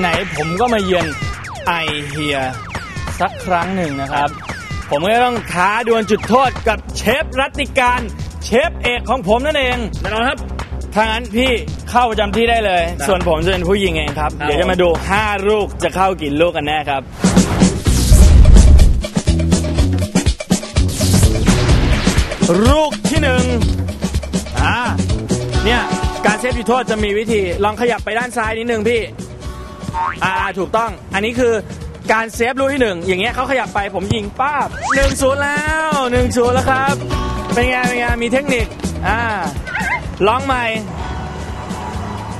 ไหนๆผมก็มาเยือนไอเฮียสักครั้งหนึ่งนะครับ ผมก็ต้องท้าดวลจุดโทษกับเชฟรัตติการเชฟเอกของผมนั่นเองแน่นอนครับถ้างั้นพี่เข้าประจำที่ได้เลยครับส่วนผมจะเป็นผู้ยิงเองครับครับ เดี๋ยวจะมาดู 5 ลูกจะเข้ากี่ลูกกันแน่ครับลูกที่หนึ่งอ่าเนี่ยการเซฟจุดโทษจะมีวิธีลองขยับไปด้านซ้ายนิดนึงพี่ อ่าถูกต้องอันนี้คือการเซฟลูกที่หนึ่งอย่างเงี้ยเขาขยับไปผมยิงป้าบหนึ่งศูนย์แล้วหนึ่งศูนย์แล้วครับ เป็นไงเป็นไงมีเทคนิคอ่าลองใหม่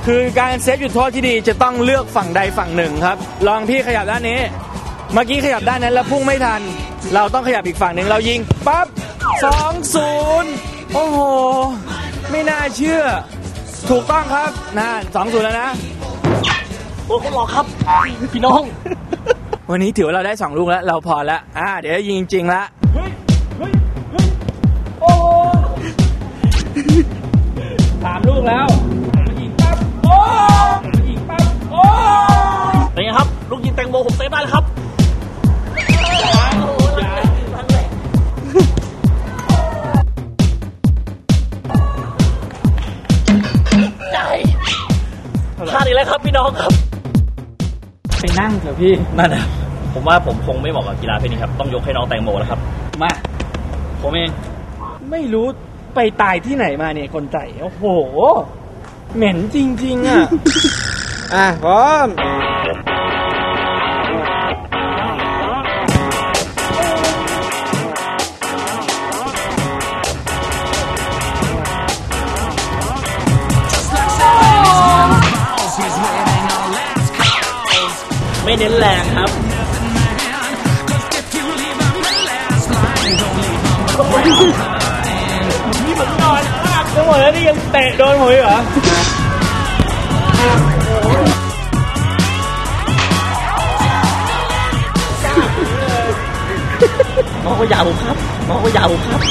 คือการเซฟจุดโทษที่ดีจะต้องเลือกฝั่งใดฝั่งหนึ่งครับ ลองพี่ขยับด้านนี้ เมื่อกี้ขยับด้านนั้นแล้วพุ่งไม่ทัน เราต้องขยับอีกฝั่งหนึ่งเรายิงปั๊บสองศูนย์โอ้โห ไม่น่าเชื่อ ถูกต้องครับนั่นสองศูนย์แล้วนะ โอ้คนหลอกครับ พี่น้อง วันนี้ถือว่าเราได้2ลูกแล้ว เราพอแล้วอ่า เดี๋ยวยิงจริงละสามลูกแล้วยิงปั๊บโอ้ยิงปั๊บโอ้เป็นไงครับ ลูกยิงแตงโมผมเซฟได้แล้วครับใช่พลาดอีกแล้วครับพี่น้องครับไป นั่งเถอะพี่นั่นนะผมว่าผมคงไม่เหมาะกับกีฬาเพศนี้ครับ ต้องยกให้น้องแตงโมแล้วครับ มาผมเองไม่รู้ไปตายที่ไหนมาเนี่ยคนใจโอ้โห เหม็นจริง ๆ อะ อะพร้อม เน้นแรงครับนี่ผมนอนภาพทั้งหมดแล้วนี่ยังเตะโดนผมอีกเหรอน้องก็ยาวครับน้องก็ยาวครับ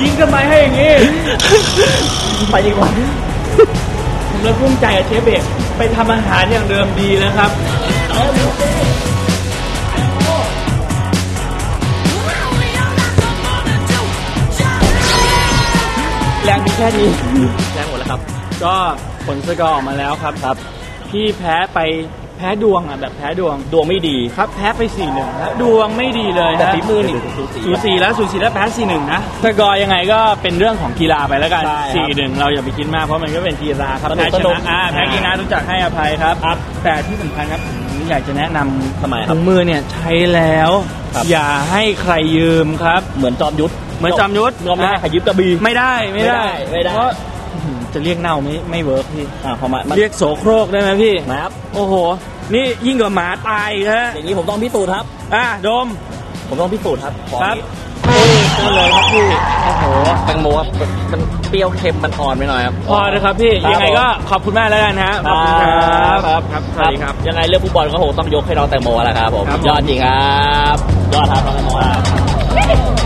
ยิงทำไมให้อย่างงี้ ไปดีกว่าผมเลยภูมิใจกับเชฟเบกไปทำอาหารอย่างเดิมดีนะครับแรงมีแค่นี้แรงหมดแล้วครับ ก็ผลสกอร์ออกมาแล้วครับครับ พี่แพ้ไป แพ้ดวงอะแบบแพ้ดวงดวงไม่ดี ครับแพ้ไป4 1นะดวงไม่ดีเลยนะแต่ฝีมือนี่สูสีสูสีแล้วสูสีแล้วแพ้4 1นะสกอร์ยังไงก็เป็นเรื่องของกีฬาไปแล้วกันใช่ครับ4 1เราอย่าไปคิดมากเพราะมันก็เป็นกีฬาครับสนุกแพ้ชสนุกนะอ่าแพ้กีฬารู้จักให้อภัยครับครับแต่ที่สำคัญครับผมอยากจะแนะนำทำไมครับถุงมือเนี่ยใช้แล้วครับอย่าให้ใครยืมครับ เหมือนจอมยุทธเหมือนจอมยุทธยอมไม่ให้ใครยึดกระบี่ไม่ได้ไม่ได้ไม่ได้เพราะอื้อหือ จะเรียกเน่าไม่ไม่เวิร์กพี่อ่าพอมามันเรียกโสโครกได้ไหมพี่นะครับโอ้โห นี่ยิ่งกว่าหมาตายอีกฮะอย่างนี้ผมต้องพิสูจน์ครับอะโดม ผมต้องพิสูจน์ครับของครับนี้โอ้ก็เลยครับพี่โอ้โหแตงโมครับมันเปรี้ยวเค็มมันอ่อนไปหน่อยครับพอเลยครับพี่ครับยังไงก็ขอบคุณมากแล้วกันฮะขอบคุณครับครับครับสวัสดีครับ ยังไงเรื่องฟุตบอลก็คงต้องยกให้น้องแตงโมแล้วครับผมครับผมยอดจริงครับยอดครับน้องแตงโมครับ